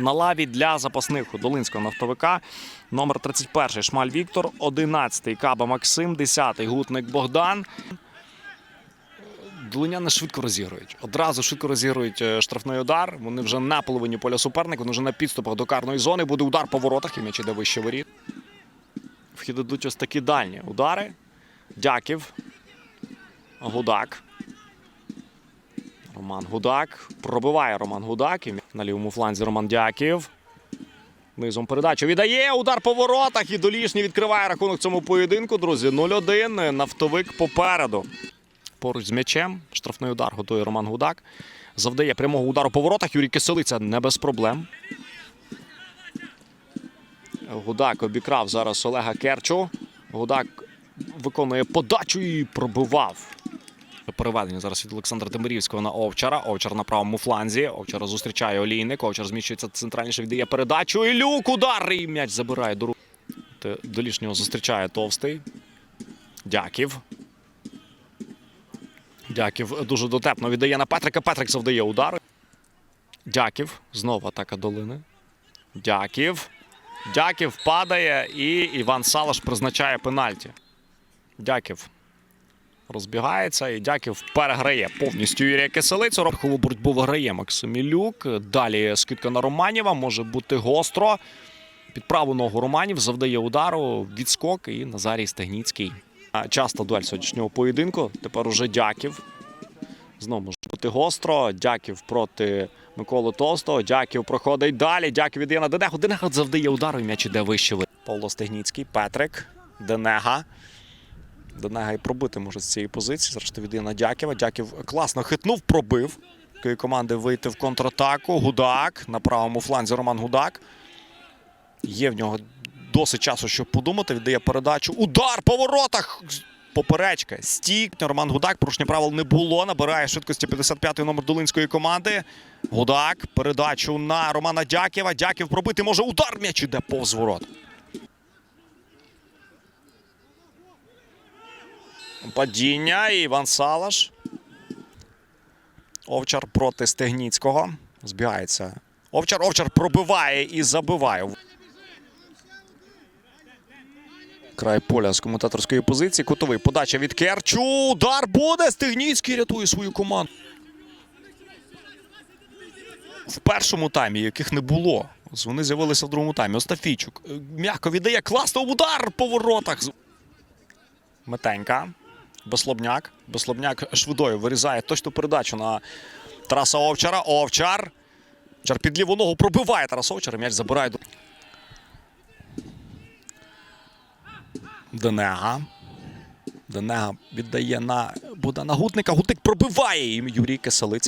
На лаві для запасних у Долинського нафтовика номер 31 Шмаль Віктор, 11 Каба Максим, 10 Гутник Богдан. Долиняни швидко розігрують. Одразу швидко розігрують е, штрафний удар. Вони вже на половині поля суперника, вони вже на підступах до карної зони. Буде удар по воротах і м'яч іде вище воріт. Вхід ідуть ось такі дальні удари. Дяків. Гудак. Роман Гудак. Пробиває Роман Гудак. І на лівому фланзі Роман Дяків. Низом передачу віддає. Удар по воротах. І Долішній відкриває рахунок цьому поєдинку. Друзі, 0-1. Нафтовик попереду. Поруч з м'ячем. Штрафний удар готує Роман Гудак. Завдає прямого удару по воротах. Юрій Киселиця не без проблем. Гудак обікрав зараз Олега Керчу. Гудак виконує подачу і пробивав. Переведення зараз від Олександра Тимирівського на Овчара. Овчар на правому фланзі. Овчара зустрічає Олійник. Овчар зміщується центральніше, віддає передачу. І люк удар. І м'яч забирає до рук. Те- Долішнього зустрічає товстий. Дяків. Дяків дуже дотепно віддає на Петрика. Петрик завдає удар. Дяків. Знову атака долини. Дяків. Дяків падає і Іван Салаш призначає пенальті. Дяків розбігається і Дяків переграє повністю Юрія Киселицю. Рахову боротьбу виграє Максим Ілюк. Далі скидка на Романіва може бути гостро. Під праву ногу Романів завдає удару, відскок і Назарій Стегніцький. Часто дуель сьогоднішнього поєдинку. Тепер уже Дяків. Знову може бути гостро. Дяків проти Миколи Толстого. Дяків проходить далі. Дяків віддає на Денегу. Денега завдає удару і м'яч іде вище. Павло Стегніцький, Петрик, Денега. Денега і пробити може з цієї позиції. Зрештою віддає на Дяківа. Дяків класно хитнув, пробив. Такої команди вийти в контратаку. Гудак на правому фланзі Роман Гудак. Є в нього досить часу, щоб подумати. Віддає передачу. Удар по воротах. Поперечка. Стік. Роман Гудак. Порушення правил не було. Набирає швидкості 55-й номер Долинської команди. Гудак. Передачу на Романа Дяківа. Дяків пробити може. Удар м'яч іде повз ворот. Падіння. І Іван Салаш. Овчар проти Стегніцького. Збігається. Овчар. Овчар пробиває і забиває. Край поля з коментаторської позиції. Кутовий подача від Керчу. Удар буде. Стегніцький рятує свою команду. В першому таймі, яких не було. Вони з'явилися в другому таймі. Остафійчук е, м'яко віддає класно удар по воротах. Метенька. Безслобняк. Безслобняк швидою вирізає точну передачу на Тараса Овчара. Овчар. Овчар під ліву ногу пробиває Тарас Овчар. М'яч забирає. Денега. Денега віддає на Богдана Гутника. Гутник пробиває і Юрій Киселиця.